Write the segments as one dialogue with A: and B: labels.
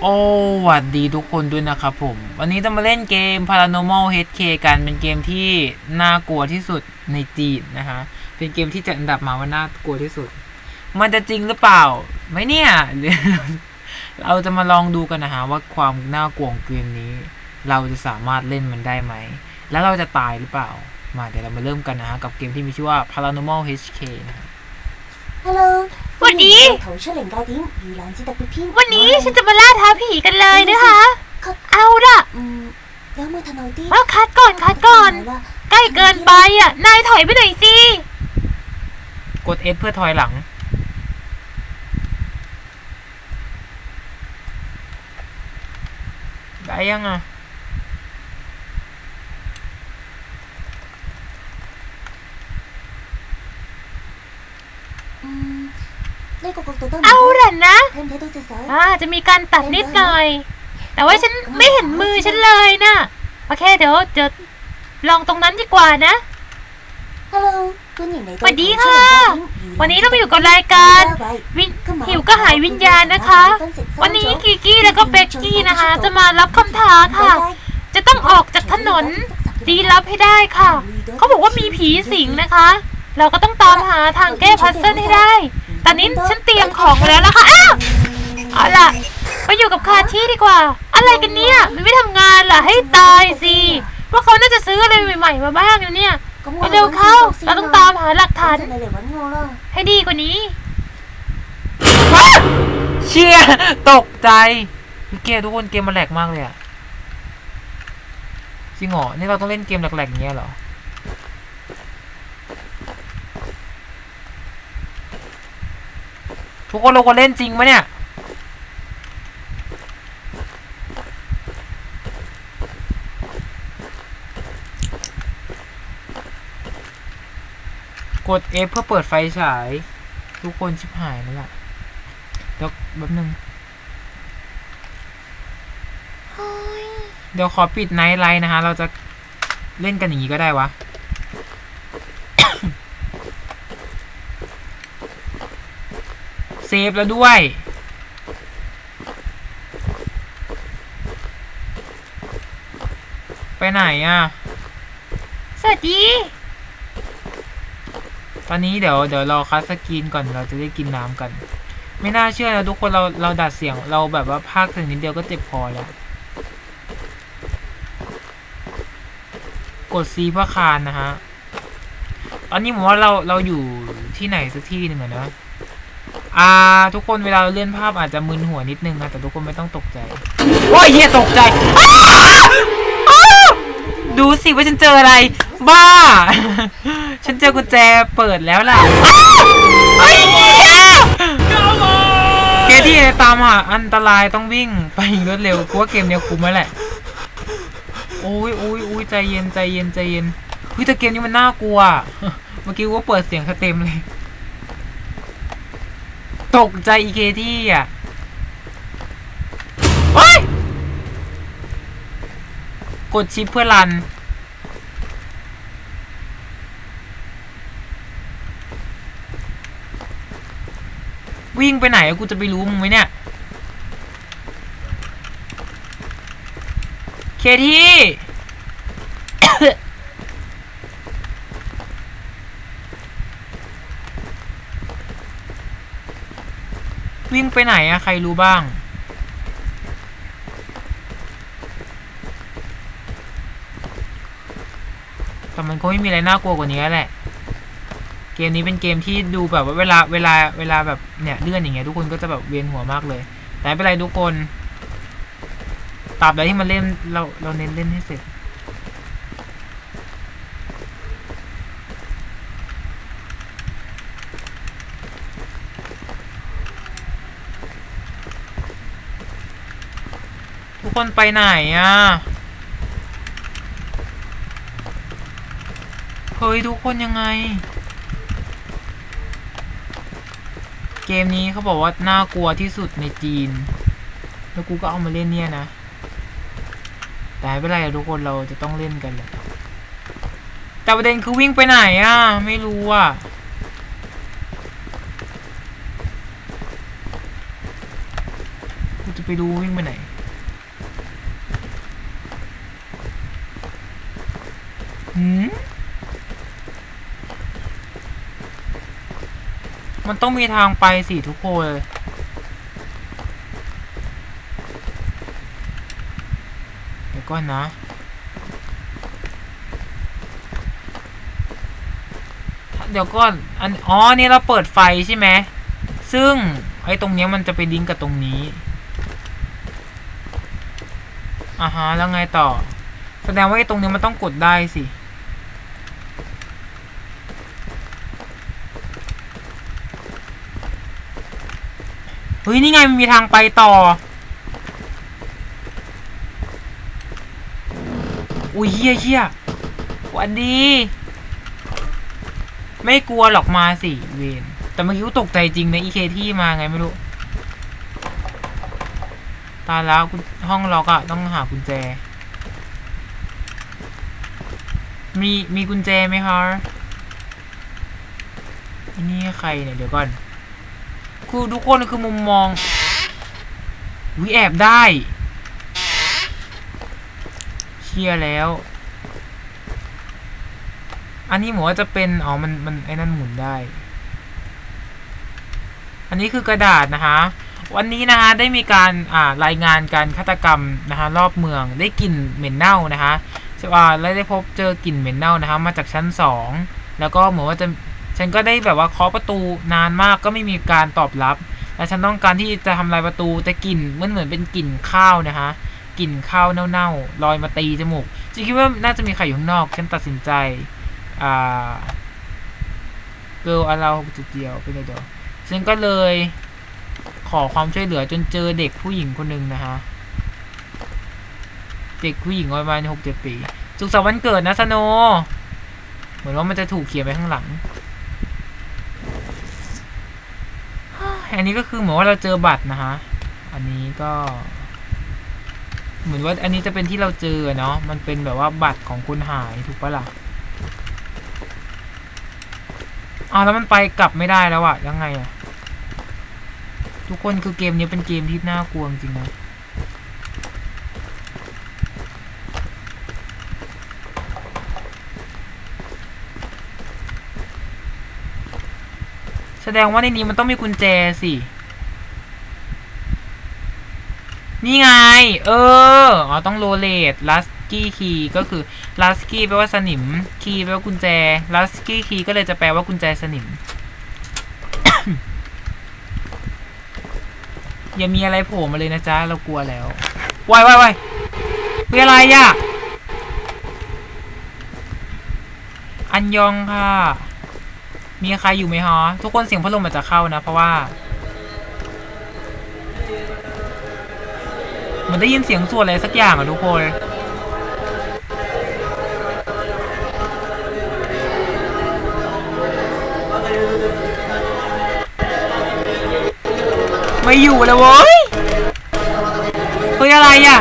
A: โอ้หวัดดีทุกคนด้วยนะครับผม วันนี้จะมาเล่นเกม Paranormal HK กันเป็นเกมที่น่ากลัวที่สุดในจีนนะฮะเป็นเกมที่จัดอันดับมาว่าน่ากลัวที่สุด มันจะจริงหรือเปล่า ไม่เนี่ยเดี๋ยวเราจะมาลองดูกันนะฮะว่าความน่ากลัวของเกมนี้ เราจะสามารถเล่นมันได้ไหม แล้วเราจะตายหรือเปล่า มาเดี๋ยวเรามาเริ่มกันนะฮะกับเกมที่มีชื่อว่า Paranormal HK นะฮะ
B: Hello，
C: วันนี้วันนี้ฉันจะมาล่าท้าผีกันเลยนะคะ เอาล่ะว่าคัดก่อนคัดก่อน ใกล้เกินไปอะ นายถอยไปหน่อยสิ
A: กดเ F เพื่อถอยหลัง ได้ยังอะ
C: เอา
B: แห
C: ละนะอาจะมีการตัดนิดหน่อย แต่ว่าฉันไม่เห็นมือฉันเลยนะ โอเคเดี๋ยวจะลองตรงนั้นดีกว่านะสวัสดีค่ะ วันนี้เราไปอยู่กับรายการวินหิวก็หายวิญญาณนะคะ วันนี้กีกี้แล้วก็เบกกี้นะคะ จะมารับคำท้าค่ะ จะต้องออกจากถนนดีรับให้ได้ค่ะ เขาบอกว่ามีผีสิงนะคะ เราก็ต้องตามหาทางแก้พัซเซิลให้ได้ ตอนนี้ฉันเตรียมของแล้วล่ะค่ะอ้าวเอาล่ะไปอยู่กับคาที่ดีกว่า อะไรกันเนี่ยมันไม่ทำงานล่ะให้ตายสิว่าเขาน่าจะซื้ออะไรใหม่ๆมาบ้างนะเนี่ยเร็วเข้าเราต้องตามหาหลักฐานให้ดีกว่านี้
A: เชี่ยตกใจเกมทุกคนเกมมันแหลกมากเลยอะจริงเหรอนี่เราต้องเล่นเกมแหลกๆอย่างเงี้ยเหรอ ทุกคนเราควรเล่นจริงไหมเนี่ย กด F เพื่อเปิดไฟฉาย ทุกคนชิบหายแล้วล่ะเดี๋ยวแป๊บนึง เดี๋ยวขอปิดไนท์ไลน์นะฮะ เราจะเล่นกันอย่างนี้ก็ได้วะ เซ ฟแล้วด้วย ไปไหนอะ
C: สวัสดี
A: ตอนนี้เดี๋ยวเดี๋ยวรอคัสสกรีนก่อนเราจะได้กินน้ำกัน ไม่น่าเชื่อนะทุกคนเราเราดัดเสียงเราแบบว่าพากถึงนิดเดียวก็เจ็บคอแล้ว กด C เพื่อคานนะฮะ ตอนนี้ผมว่าเราเราอยู่ที่ไหนสักที่หนึ่งอะนะ อ่า ทุกคนเวลาเราเลื่อนภาพอาจจะมึนหัวนิดนึงนะแต่ทุกคนไม่ต้องตกใจโอ้ยเฮียตกใจอ้าอ้าดูสิว่าฉันเจออะไร บ้า ฉันเจอกุญแจเปิดแล้วล่ะอ้าไอ้เหี้ยเกมที่ตามหาอันตรายต้องวิ่งไปรวดเร็วเพราะว่าเกมเนี้ยคุ้มแล้วแหละโอ้ยโอ้ยโอ้ยใจเย็นใจเย็นใจเย็นเฮ้ยแต่เกมนี้มันน่ากลัว เมื่อกี้ว่าเปิดเสียงสเต็มเลย ตกใจอีเคที่อะโอ้ยกดชิปเพื่อรัน วิ่งไปไหนกูจะไปรู้มึงไหมเนี่ย เคที่ วิ่งไปไหนอะใครรู้บ้าง แต่มันคงไม่มีอะไรน่ากลัวกว่านี้แล้วแหละ เกมนี้เป็นเกมที่ดูแบบว่าเวลาเวลาเวลาแบบเนี่ยเลื่อนอย่างเงี้ยทุกคนก็จะแบบเวียนหัวมากเลย แต่ไม่เป็นไรทุกคนตราบใดที่มันเล่นเราเราเน้นเล่นให้เสร็จ คนไปไหนอะ เฮ้ย ทุกคนยังไง เกมนี้เขาบอกว่า น่ากลัวที่สุดในจีน แล้วกูก็เอามาเล่นเนี่ยนะ แต่ไม่เป็นไรทุกคนเราจะต้องเล่นกันแหละแต่ประเด็นคือวิ่งไปไหนอะ ไม่รู้อะกูจะไปรู้วิ่งไปไหน หืม มันต้องมีทางไปสิทุกคน เดี๋ยวก่อนนะ เดี๋ยวก่อน อัน อ๋อ นี่เราเปิดไฟใช่ไหม ซึ่ง ไอ้ตรงนี้มันจะไปลิงกับตรงนี้อ่าฮะ แล้วไงต่อ แสดงว่าไอ้ตรงนี้มันต้องกดได้สิ เฮ้ย นี่ไงมันมีทางไปต่อ อุ้ยเฮียเฮียวันดี ไม่กลัวหรอกมาสิเวนแต่เมื่อกี้ตกใจจริงนะอีเคที่มาไงไม่รู้ ตายแล้วห้องล็อกอะต้องหากุญแจ มีมีกุญแจไหมคะนี่ใครเนี่ยเดี๋ยวก่อน คือทุกคนคือมุมมองวิแอบได้เชียร์แล้ว อันนี้หมอว่าจะเป็น อ๋อ มัน มัน ไอ้นั่นหมุนได้ อันนี้คือกระดาษนะคะ วันนี้นะคะได้มีการ อ่า รายงานการฆาตกรรมนะคะรอบเมือง ได้กลิ่นเหม็นเน่านะคะอ่าและได้พบเจอกลิ่นเหม็นเน่านะคะมาจากชั้นสอง แล้วก็เหมือนว่าจะ ฉันก็ได้แบบว่าเคาะประตูนานมากก็ไม่มีการตอบรับ และฉันต้องการที่จะทำลายประตูแต่กลิ่นมันเหมือนเป็นกลิ่นข้าวนะคะกลิ่นข้าวเน่าๆลอยมาตีจมูกฉันคิดว่าน่าจะมีใครอยู่ข้างนอกฉันตัดสินใจอ่าเกิลอาราจุดเดียวไปเลยเดียวฉันก็เลยขอความช่วยเหลือจนเจอเด็กผู้หญิงคนหนึ่งนะคะเด็กผู้หญิงประมาณหกเจ็ดปีสุขสันต์วันเกิดนะสโน เหมือนว่ามันจะถูกเขียนไว้ข้างหลัง อันนี้ก็คือเหมือนว่าเราเจอบัตรนะฮะ อันนี้ก็ เหมือนว่าอันนี้จะเป็นที่เราเจอเนาะ มันเป็นแบบว่าบัตรของคนหายถูกปะล่ะอ้าวแล้วมันไปกลับไม่ได้แล้วอะยังไงอะทุกคนคือเกมนี้เป็นเกมที่น่ากลัวจริงนะ แสดงว่าในนี้มันต้องมีกุญแจสิ นี่ไง เออ อ๋อ ต้องโรเลตลัสกี้คีก็คือลัสกี้แปลว่าสนิม คีแปลว่ากุญแจลัสกี้คีก็เลยจะแปลว่ากุญแจสนิม อย่ามีอะไรโผล่มาเลยนะจ๊ะ เรากลัวแล้ววายวายวายเป็นอะไรอะอันยองค่ะ มีใครอยู่ไหมฮะทุกคนเสียงพัดลมอาจจะเข้านะ เพราะว่าเหมือนได้ยินเสียงสวดอะไรสักอย่างอะทุกคนไม่อยู่แล้วเว้ยเฮ้ยอะไรอะ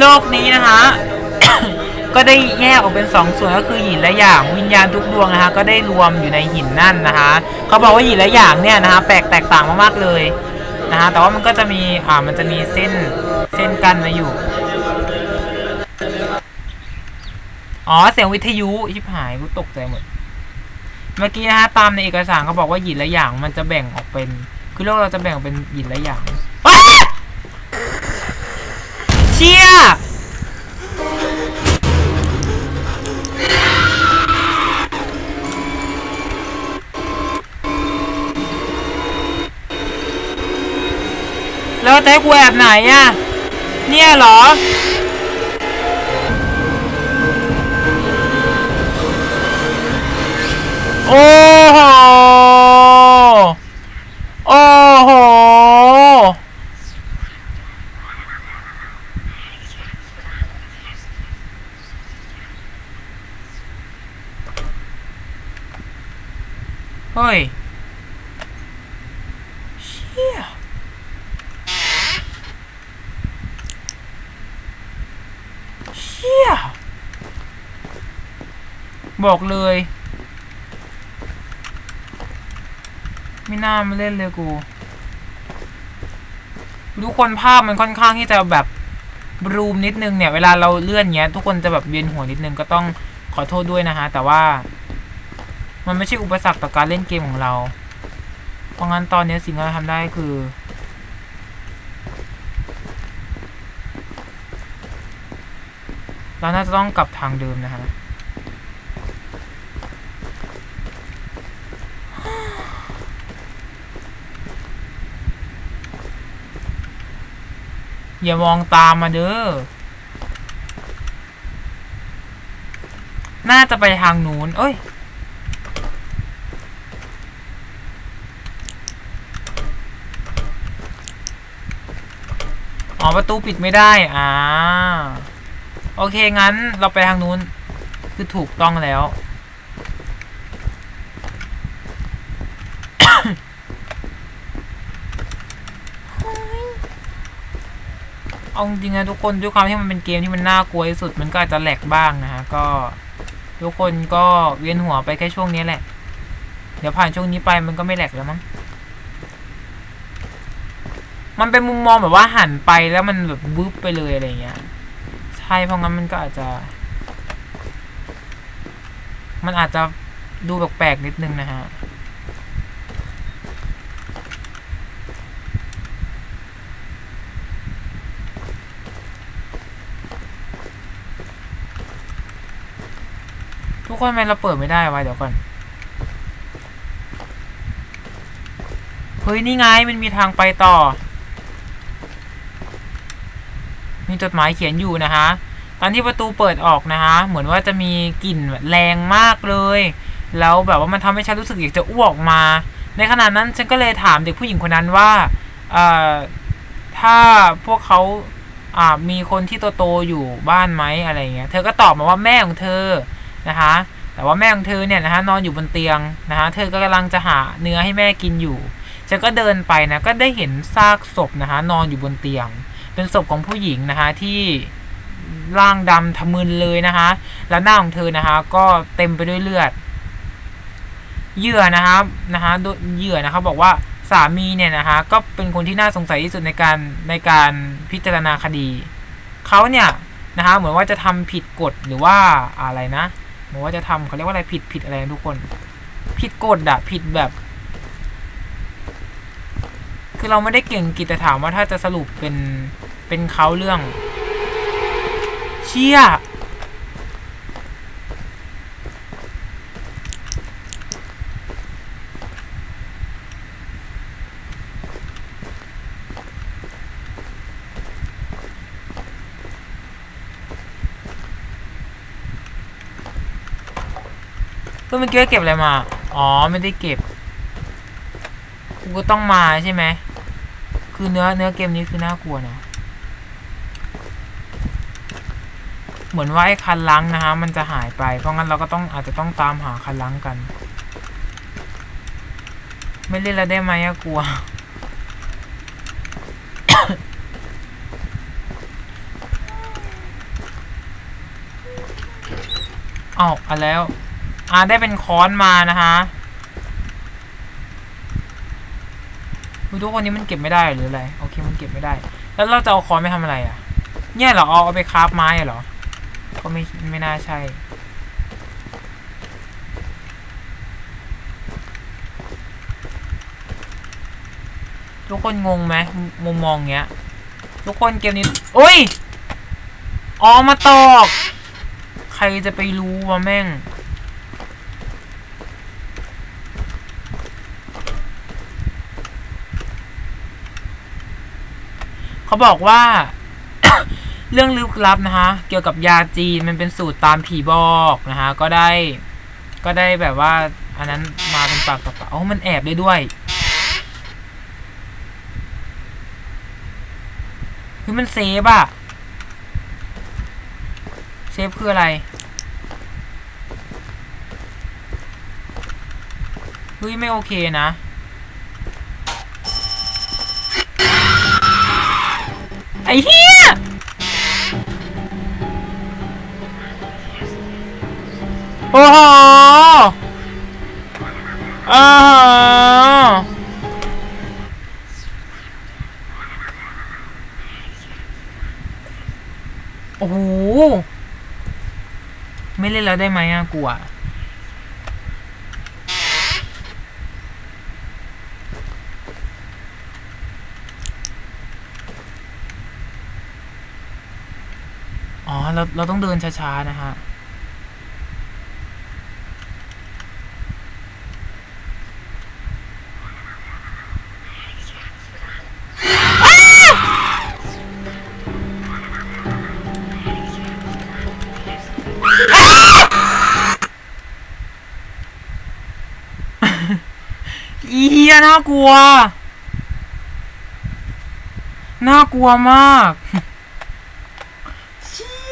A: โลกนี้นะคะ ก็ได้แยกออกเป็นสองส่วนก็คือหินและหยางวิญญาณทุกดวงนะคะ ก็ได้รวมอยู่ในหินนั่นนะคะ เขาบอกว่าหินและหยางเนี่ยนะคะแปลกแตกต่างมากๆเลยนะคะแต่ว่ามันก็จะมีอ่ามันจะมีเส้นเส้นกันมาอยู่อ๋อเสียงวิทยุชิบหายกูตกใจหมดเมื่อกี้นะคะตามในเอกสารเขาบอกว่าหยินและหยางมันจะแบ่งออกเป็น คือโลกเราจะแบ่งเป็นหยินและหยาง แล้วจะให้กูแอบไหนอะ เนี่ยเหรอ โอ้โห โอ้โห เฮ้ย เชี่ย เชี่ย บอกเลย ไม่น่ามาเล่นเลยกูทุกคนภาพมันค่อนข้างที่จะแบบบรูมนิดนึงเนี่ยเวลาเราเลื่อนเงี้ย ทุกคนจะแบบเวียนหัวนิดนึงก็ต้องขอโทษด้วยนะฮะ แต่ว่า มันไม่ใช่อุปสรรคต่อการเล่นเกมของเรา เพราะงั้นตอนนี้สิ่งที่เราทำได้คือ เราน่าจะต้องกลับทางเดิมนะฮะ อย่ามองตามมาเด้อ น่าจะไปทางนู้น เอ้ย อ๋อ ประตูปิดไม่ได้ อ่า โอเค งั้นเราไปทางนู้น คือถูกต้องแล้ว เอาจริงนะทุกคนด้วยความที่มันเป็นเกมที่มันน่ากลัวที่สุดมันก็อาจจะแหลกบ้างนะฮะก็ ทุกคนก็เวียนหัวไปแค่ช่วงนี้แหละ เดี๋ยวผ่านช่วงนี้ไปมันก็ไม่แหลกแล้วมั้งมันเป็นมุมมองแบบว่าหันไปแล้วมันแบบวึบไปเลยอะไรเงี้ยใช่เพราะงั้นมันก็อาจจะ มันอาจจะดูแปลกๆนิดนึงนะฮะ คนทำไมเราเปิดไม่ได้วะเดี๋ยวก่อนเฮ้ยนี่ไงมันมีทางไปต่อ มีจดหมายเขียนอยู่นะฮะตอนที่ประตูเปิดออกนะฮะเหมือนว่าจะมีกลิ่นแรงมากเลย แล้วแบบว่ามันทำให้ฉันรู้สึกอยากจะอ้วกมา ในขณะนั้นฉันก็เลยถามเด็กผู้หญิงคนนั้นว่าเอ่อถ้าพวกเขาอ่ามีคนที่โตๆอยู่บ้านไหมอะไรเงี้ยเธอก็ตอบมาว่าแม่ของเธอ นะคะ แต่ว่าแม่ของเธอเนี่ยนะคะนอนอยู่บนเตียงนะคะเธอก็กำลังจะหาเนื้อให้แม่กินอยู่ฉันก็เดินไปนะก็ได้เห็นซากศพนะคะนอนอยู่บนเตียง เป็นศพของผู้หญิงนะคะที่ร่างดำทะมึนเลยนะคะแล้วหน้าของเธอนะคะก็เต็มไปด้วยเลือดเหยื่อนะคะนะคะเหยื่อนะคะบอกว่าสามีเนี่ยนะคะก็เป็นคนที่น่าสงสัยที่สุดในการในการพิจารณาคดีเขาเนี่ยนะคะเหมือนว่าจะทำผิดกฎหรือว่าอะไรนะ หมือว่าจะทำเขาเรียกว่าอะไรผิดผิดอะไรทุกคน ผิดกฎอะผิดแบบ คือเราไม่ได้เก่งกิจแต่ถามว่าถ้าจะสรุปเป็นเป็นเขาเรื่อง เชี่ย เพื่อนเมื่อกี้เก็บอะไรมา อ๋อ ไม่ได้เก็บ กูก็ต้องมาใช่ไหม คือเนื้อเนื้อเกมนี้คือน่ากลัวนะ เหมือนว่าไอ้คันล้างนะฮะ มันจะหายไป เพราะงั้นเราก็ต้องอาจจะต้องตามหาคันล้างกัน ไม่เล่นแล้วได้ไหมอะกลัว อ้าวอะแล้ว อ่าได้เป็นค้อนมานะคะทุกคนนี้มันเก็บไม่ได้หรืออะไรโอเคมันเก็บไม่ได้ แล้วเราจะเอาค้อนไปทำอะไรอะ เนี่ยเหรอเอาเอาไปคราฟไม้เหรอก็ไม่ไม่น่าใช่ทุกคนงงไหมมุมมองเงี้ย ทุกคนเกมนี้โอ้ยอ๋อมาตอก ใครจะไปรู้วะแม่ง เขาบอกว่า เรื่องลึกลับนะคะ เกี่ยวกับยาจีนมันเป็นสูตรตามผีบอกนะคะ ก็ได้ ก็ได้แบบว่า อันนั้นมาเป็นปากต่อปากโอ้มันแอบได้ด้วยคือมันเซฟอะเซฟคืออะไรเฮ้ยไม่โอเคนะ ไอ้เหี้ยโอ้โหอ้าโอ้โห ไม่เล่นแล้วได้ไหมอะกูอะ เราเราต้องเดินช้าๆนะฮะอีเฮียน่ากลัว น่ากลัวมาก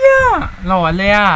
A: เชี่ยหลอนเลยอะ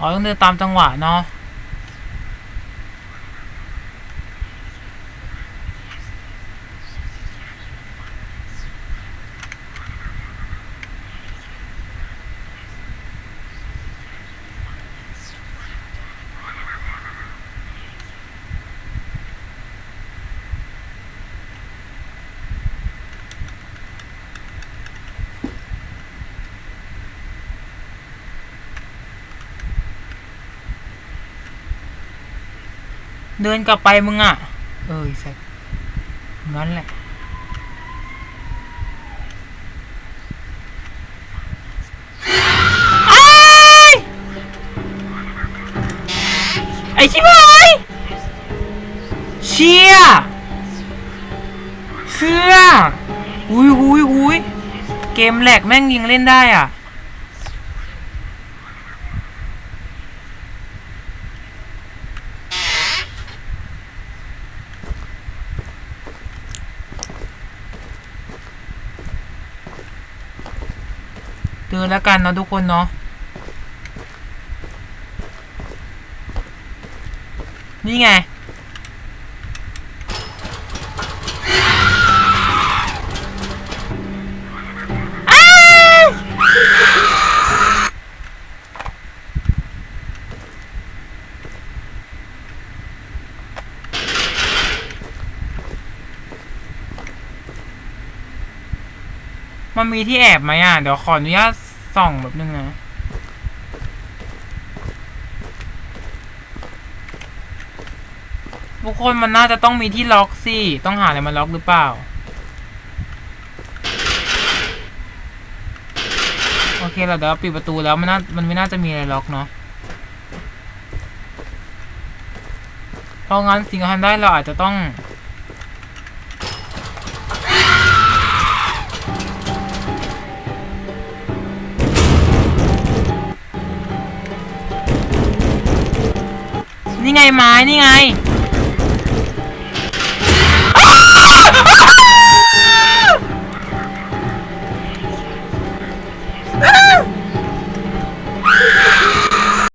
A: อ๋อต้องเดินตามจังหวะเนาะ เดินกลับไปมึงอะ เออสัตว์งั้นแหละอ้ายไอ้ชิบหายเชี่ยเสื้อหุยหุยหุยเกมแหลกแม่งยิงเล่นได้อะ เดินแล้วกันเนาะทุกคนเนาะนี่ไง มันมีที่แอบไหมอะ เดี๋ยวขออนุญาต ส่องแบบนึงนะทุกคนมันน่าจะต้องมีที่ล็อกสิ ต้องหาอะไรมาล็อกหรือเปล่า โอเคเราเดี๋ยวปิดประตูแล้วมันน่ามันไม่น่าจะมีอะไรล็อกเนาะเพราะงั้นสิ่งที่ทำได้เราอาจจะต้อง นี่ไงไม้นี่ไง